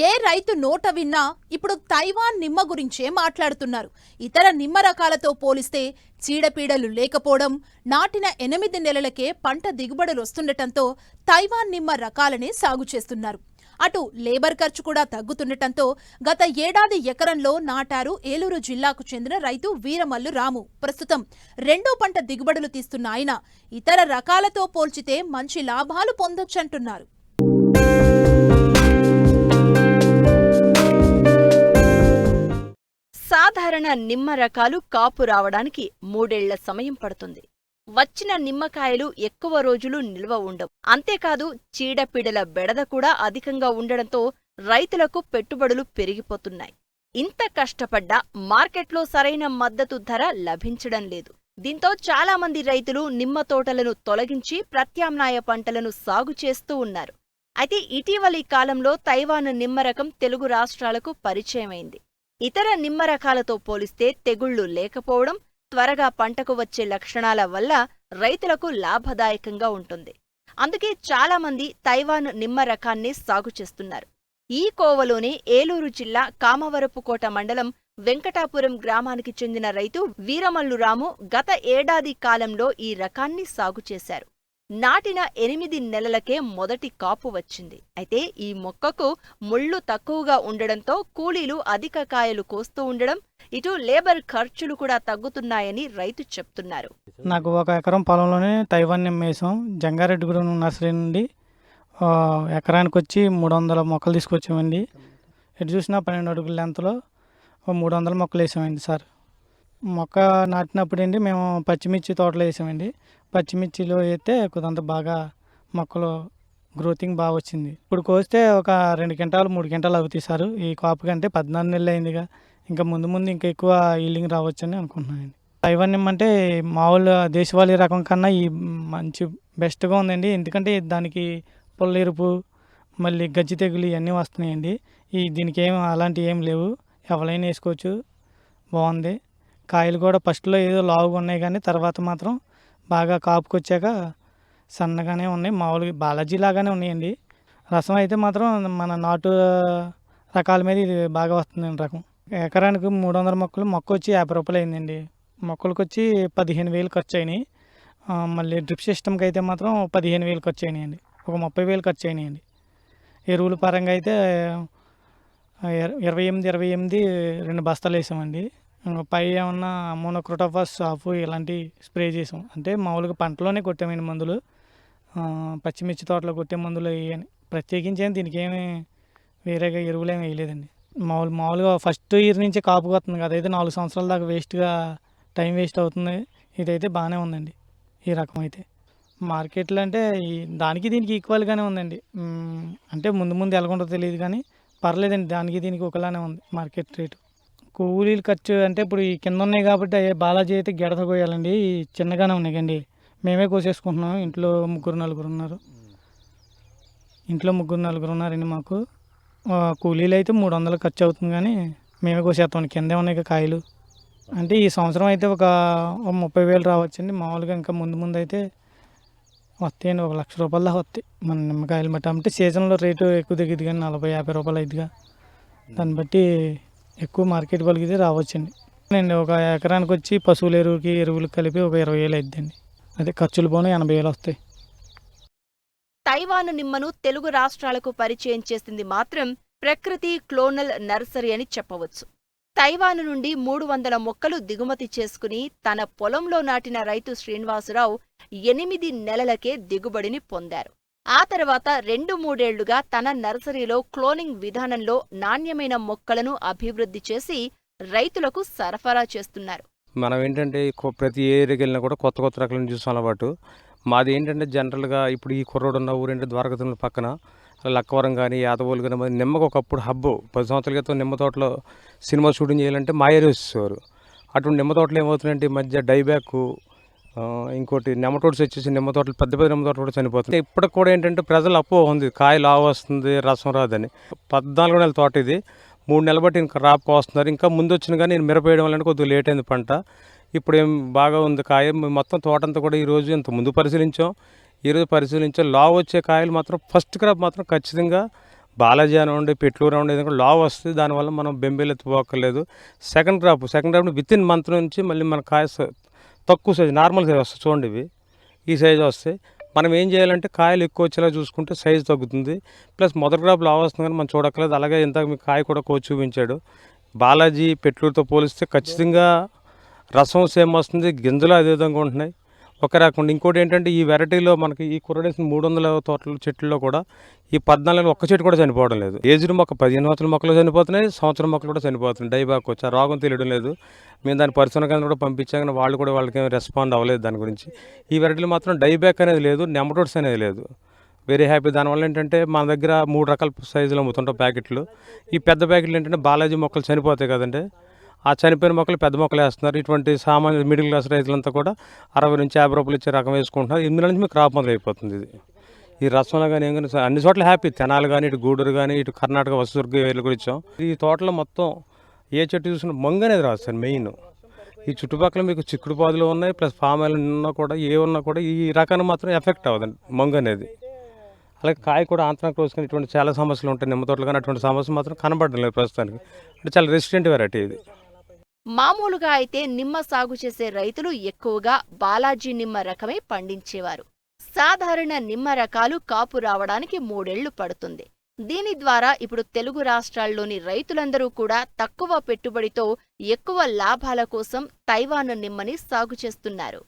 ఏ రైతు నోట విన్నా ఇప్పుడు తైవాన్ నిమ్మ గురించే మాట్లాడుతున్నారు. ఇతర నిమ్మ రకాలతో పోలిస్తే చీడపీడలు లేకపోవడం నాటిన ఎనిమిది నెలలకే పంట దిగుబడులు వస్తుండటంతో తైవాన్ నిమ్మ రకాలనే సాగు చేస్తున్నారు. అటు లేబర్ ఖర్చు కూడా తగ్గుతుండటంతో గత ఏడాది ఎకరంలో నాటారు ఏలూరు జిల్లాకు చెందిన రైతు వీరమల్లు రాము. ప్రస్తుతం రెండో పంట దిగుబడులు తీస్తున్న ఆయన ఇతర రకాలతో పోల్చితే మంచి లాభాలు పొందొచ్చంటున్నారు. సాధారణ నిమ్మ రకాలు కాపు రావడానికి మూడేళ్ళ సమయం పడుతుంది. వచ్చిన నిమ్మకాయలు ఎక్కువ రోజులు నిల్వ ఉండవు. అంతేకాదు చీడపీడల బెడద కూడా అధికంగా ఉండడంతో రైతులకు పెట్టుబడులు పెరిగిపోతున్నాయి. ఇంత కష్టపడ్డా మార్కెట్లో సరైన మద్దతు ధర లభించడం లేదు. దీంతో చాలామంది రైతులు నిమ్మ తోటలను తొలగించి ప్రత్యామ్నాయ పంటలను సాగు చేస్తూ ఉన్నారు. అయితే ఇటీవలి కాలంలో తైవాన్ నిమ్మ రకం తెలుగు రాష్ట్రాలకు పరిచయమైంది. ఇతర నిమ్మ రకాలతో పోలిస్తే తెగుళ్ళు లేకపోవడం త్వరగా పంటకు వచ్చే లక్షణాల వల్ల రైతులకు లాభదాయకంగా ఉంటుంది. అందుకే చాలామంది తైవాన్ నిమ్మ రకాన్ని సాగు చేస్తున్నారు. ఈ కోవలోని ఏలూరు జిల్లా కామవరపుకోట మండలం వెంకటాపురం గ్రామానికి చెందిన రైతు వీరమల్లురాము గత ఏడాది కాలంలో ఈ రకాన్ని సాగు చేశారు. నాటిన ఎనిమిది నెలలకే మొదటి కాపు వచ్చింది. అయితే ఈ మొక్కకు ముళ్ళు తక్కువగా ఉండడంతో కూలీలు అధిక కాయలు కోస్తూ ఉండడం ఇటు లేబర్ ఖర్చులు కూడా తగ్గుతున్నాయని రైతు చెప్తున్నారు. నాకు ఒక ఎకరం పొలంలోనే తైవాన్ నిమ్మేసాం జంగారెడ్డిగూడెం నర్సరీ నుండి ఎకరానికి వచ్చి మూడు వందల మొక్కలు తీసుకొచ్చామండి. ఎటు చూసినా పన్నెండు అడుగుల లెంత్లో మూడు వందల మొక్కలు వేసామండి సార్. మొక్క నాటినప్పుడు అండి మేము పచ్చిమిర్చి తోటలో వేసామండి. పచ్చిమిర్చిలో వేస్తే కొంత బాగా మొక్కలు గ్రోతింగ్ బాగా వచ్చింది. ఇప్పుడు కోస్తే ఒక రెండు క్వింటాలు మూడు క్వింటాలు అవుతాయి సార్. ఈ కాపు కంటే పద్నాలుగు నెలలు అయిందిగా. ఇంకా ముందు ముందు ఇంకా ఎక్కువ ఈల్డింగ్ రావచ్చని అనుకుంటున్నానండి. తైవాన్ నిమ్మ అంటే మామూలు దేశవాళీ రకం కన్నా ఈ మంచి బెస్ట్గా ఉందండి. ఎందుకంటే దానికి పుల్లెరుపు మళ్ళీ గజ్జి తెగులు ఇవన్నీ వస్తున్నాయండి. ఈ దీనికి ఏం అలాంటివి ఏం లేవు. ఎవరైనా వేసుకోవచ్చు. బాగుంది. కాయలు కూడా ఫస్ట్లో ఏదో లావుగా ఉన్నాయి కానీ తర్వాత మాత్రం బాగా కాపుకొచ్చాక సన్నగానే ఉన్నాయి. మామూలుగా బాలాజీ లాగానే ఉన్నాయండి. రసం అయితే మాత్రం మన నాటు రకాల మీద ఇది బాగా వస్తుందండి రకం. ఎకరానికి మూడు వందల మొక్కలు మొక్క వచ్చి యాభై రూపాయలు అయిందండి. మొక్కలకు వచ్చి పదిహేను వేలు ఖర్చు అయినాయి మళ్ళీ డ్రిప్ సిస్టమ్కి అయితే మాత్రం పదిహేను వేలు ఖర్చు అయినాయండి ఒక ముప్పై వేలు ఖర్చు అయినాయండి ఎరువుల పరంగా అయితే ఇరవై ఎనిమిది ఇరవై ఎనిమిది రెండు బస్తాలు వేసామండి. పై ఏమన్నా మోనోక్రోటోఫాస్ సాఫ్ ఇలాంటి స్ప్రే చేసాం. అంటే మామూలుగా పంటలోనే కొట్టామండి మందులు. పచ్చిమిర్చి తోటలో కొట్టే మందులు వేయని ప్రత్యేకించి ఏం దీనికి ఏమి వేరేగా ఎరువులు ఏమి వేయలేదండి. మామూలు మామూలుగా ఫస్ట్ ఇయర్ నుంచి కాపుకొస్తుంది కదా అయితే నాలుగు సంవత్సరాల దాకా వేస్ట్గా టైం వేస్ట్ అవుతుంది. ఇదైతే బాగానే ఉందండి ఈ రకం అయితే. మార్కెట్లో అంటే దానికి దీనికి ఈక్వల్గానే ఉందండి. అంటే ముందు ముందు ఎలాగుంటుందో తెలియదు కానీ పర్లేదండి దానికి దీనికి ఒకలానే ఉంది మార్కెట్ రేటు. కూలీలు ఖర్చు అంటే ఇప్పుడు ఈ కింద ఉన్నాయి కాబట్టి అయ్యే బాలాజీ అయితే గెడత కోయాలండి. చిన్నగానే ఉన్నాయి కండి మేమే కోసేసుకుంటున్నాం. ఇంట్లో ముగ్గురు నలుగురు ఉన్నారు. ఇంట్లో ముగ్గురు నలుగురు ఉన్నారండి మాకు. కూలీలు అయితే మూడు వందలు ఖర్చు అవుతుంది కానీ మేమే కోసేస్తాం కిందే ఉన్నాయి కాయలు. అంటే ఈ సంవత్సరం అయితే ఒక ముప్పై వేలు రావచ్చండి. మామూలుగా ఇంకా ముందు ముందు అయితే వస్తాయండి. ఒక లక్ష రూపాయల దాకా వస్తాయి. మన నిమ్మకాయలు బట్టి. అంటే సీజన్లో రేటు ఎక్కువ దిగుద్ది కానీ నలభై యాభై రూపాయలు అయిద్దిగా. దాన్ని బట్టి ఎక్కువ మార్కెట్ పలికితే రావచ్చండి. నేను ఒక ఎకరానికి వచ్చి పశువుల ఎరువుకి ఎరువులు కలిపి ఒక ఇరవై వేలు అయిద్దండి. అదే ఖర్చులు పోను ఎనభై వేలు వస్తాయి. తైవాను నిమ్మను తెలుగు రాష్ట్రాలకు పరిచయం చేసింది మాత్రం ప్రకృతి క్లోనల్ నర్సరీ అని చెప్పవచ్చు. తైవాను నుండి మూడు వందల మొక్కలు దిగుమతి చేసుకుని తన పొలంలో నాటిన రైతు శ్రీనివాసరావు ఎనిమిది నెలలకే దిగుబడిని పొందారు. ఆ తర్వాత రెండు మూడేళ్ళుగా తన నర్సరీలో క్లోనింగ్ విధానంలో నాణ్యమైన మొక్కలను అభివృద్ధి చేసి రైతులకు సరఫరా చేస్తున్నారు. మనం ఏంటంటే ప్రతి ఏరియాకి వెళ్ళినా కూడా కొత్త కొత్త రకాలను చూసాం అలవాటు. మాది ఏంటంటే జనరల్గా ఇప్పుడు ఈ కుర్రోడు ఉన్న ఊరేంటే ద్వారకతుల పక్కన లక్కవరం కానీ యాదవోలు కానీ మరి నిమ్మకు ఒకప్పుడు హబ్బు పది సంవత్సరాల క్రితం నిమ్మ తోటలో సినిమా షూటింగ్ చేయాలంటే మా ఏరియా వచ్చేవారు అటువంటి నిమ్మ తోటలు ఏమవుతున్నాయంటే ఈ మధ్య డైబ్యాక్ ఇంకోటి నెమటోడ్స్ వచ్చేసి నిమ్మ తోటలు పెద్ద పెద్ద నిమ్మ తోటలు కూడా చనిపోతుంది ఇప్పటికి కూడా ఏంటంటే ప్రజలు అపోహ ఉంది. కాయ లావు వస్తుంది రసం రాదని. పద్నాలుగు నెలల తోట ఇది. మూడు నెలలు బట్టి ఇంకా రాపు వస్తున్నారు. ఇంకా ముందు వచ్చిన కానీ నేను మిరపేయడం వల్ల కొద్దిగా లేట్ అయింది పంట. ఇప్పుడు ఏం బాగా ఉంది కాయ. మొత్తం తోట అంతా కూడా ఈరోజు ఇంత ముందు పరిశీలించాం. ఈరోజు పరిశీలించాం. లావు వచ్చే కాయలు మాత్రం ఫస్ట్ క్రాప్ మాత్రం ఖచ్చితంగా బాలాజీ అనివ్వండి పెట్లూరు అనివ్వండి ఏదైనా లావ్ వస్తుంది. దానివల్ల మనం బెంబేలు ఎత్తుకోకర్లేదు second crop second crop within month నుంచి మళ్ళీ మన కాయ తక్కువ సైజు నార్మల్ సైజ్ వస్తుంది చూడండి ఇవి. ఈ సైజు వస్తాయి. మనం ఏం చేయాలంటే కాయలు ఎక్కువ వచ్చేలా చూసుకుంటే సైజు తగ్గుతుంది. ప్లస్ మొదటి క్రాప్ లావ్ వస్తుంది కానీ మనం చూడక్కర్లేదు. అలాగే ఇంత మీ కాయ కూడా కోచి చూపించాడు. బాలాజీ పెట్లూరుతో పోలిస్తే ఖచ్చితంగా రసం సేమ్ వస్తుంది. గింజలు అదే విధంగా ఉంటున్నాయి. ఒక రకం ఇంకోటి ఏంటంటే ఈ వెరైటీలో మనకి ఈ కుర్రడేసిన మూడు వందల తోటల చెట్లలో కూడా ఈ పద్నాలుగు ఒక్క చెట్టు కూడా చనిపోవడం లేదు. ఏజ్డ్ మొక్క పదిహేను సంవత్సరాల మొక్కలు చనిపోతున్నాయి సంవత్సరం మొక్కలు కూడా చనిపోతున్నాయి. డైబాక్ వచ్చి ఆ రోగం తెలియడం లేదు. మేము దాని పరిశోధన కేంద్రం కూడా పంపించాక వాళ్ళు కూడా వాళ్ళకి రెస్పాండ్ అవ్వలేదు దాని గురించి. ఈ వెరైటీలు మాత్రం డైబ్యాక్ అనేది లేదు నెమటోడ్స్ అనేది లేదు. Very happy. దానివల్ల ఏంటంటే మన దగ్గర మూడు రకాల సైజులు అమ్ముతుంటాం ప్యాకెట్లు. ఈ పెద్ద ప్యాకెట్లు ఏంటంటే బాలాజీ మొక్కలు చనిపోతాయి కదండి. ఆ చనిపోయిన మొక్కలు పెద్ద మొక్కలు వేస్తున్నారు. ఇటువంటి సామాన్య మిడిల్ క్లాస్ రైతులంతా కూడా అరవై నుంచి యాభై రూపాయలు ఇచ్చే రకం వేసుకుంటున్నారు. ఇందులో నుంచి మీకు క్రాప్ మొదలు అయిపోతుంది ఇది. ఈ రసంలో కానీ ఏం కానీ అన్ని చోట్ల హ్యాపీ తెనాలి కానీ ఇటు గూడూరు కానీ ఇటు కర్ణాటక వస్తుర్గ వేలు కూడా ఇచ్చాం. ఈ తోటలో మొత్తం ఏ చెట్టు చూసినా మంగ అనేది రాదు సార్ మెయిన్. ఈ చుట్టుపక్కల మీకు చిక్కుడు పాదులు ఉన్నాయి ప్లస్ పామ్ ఆయిల్ ఉన్నా కూడా ఏ ఉన్నా కూడా ఈ రకాన్ని మాత్రం ఎఫెక్ట్ అవ్వదండి మంగ అనేది. అలాగే కాయ కూడా ఆంతరాక్రోస్ కానీ ఇటువంటి చాలా సమస్యలు ఉంటాయి నిమ్మ తోటలు కానీ అటువంటి సమస్యలు మాత్రం కనబడడం లేదు ప్రస్తుతానికి. అంటే చాలా రెసిడెంట్ వెరైటీ ఇది. మామూలుగా అయితే నిమ్మ సాగు చేసే రైతులు ఎక్కువగా బాలాజీ నిమ్మ రకమే పండించేవారు. సాధారణ నిమ్మ రకాలు కాపు రావడానికి మూడేళ్ళు పడుతుంది. దీని ద్వారా ఇప్పుడు తెలుగు రాష్ట్రాల్లోని రైతులందరూ కూడా తక్కువ పెట్టుబడితో ఎక్కువ లాభాల కోసం తైవాను నిమ్మని సాగు చేస్తున్నారు.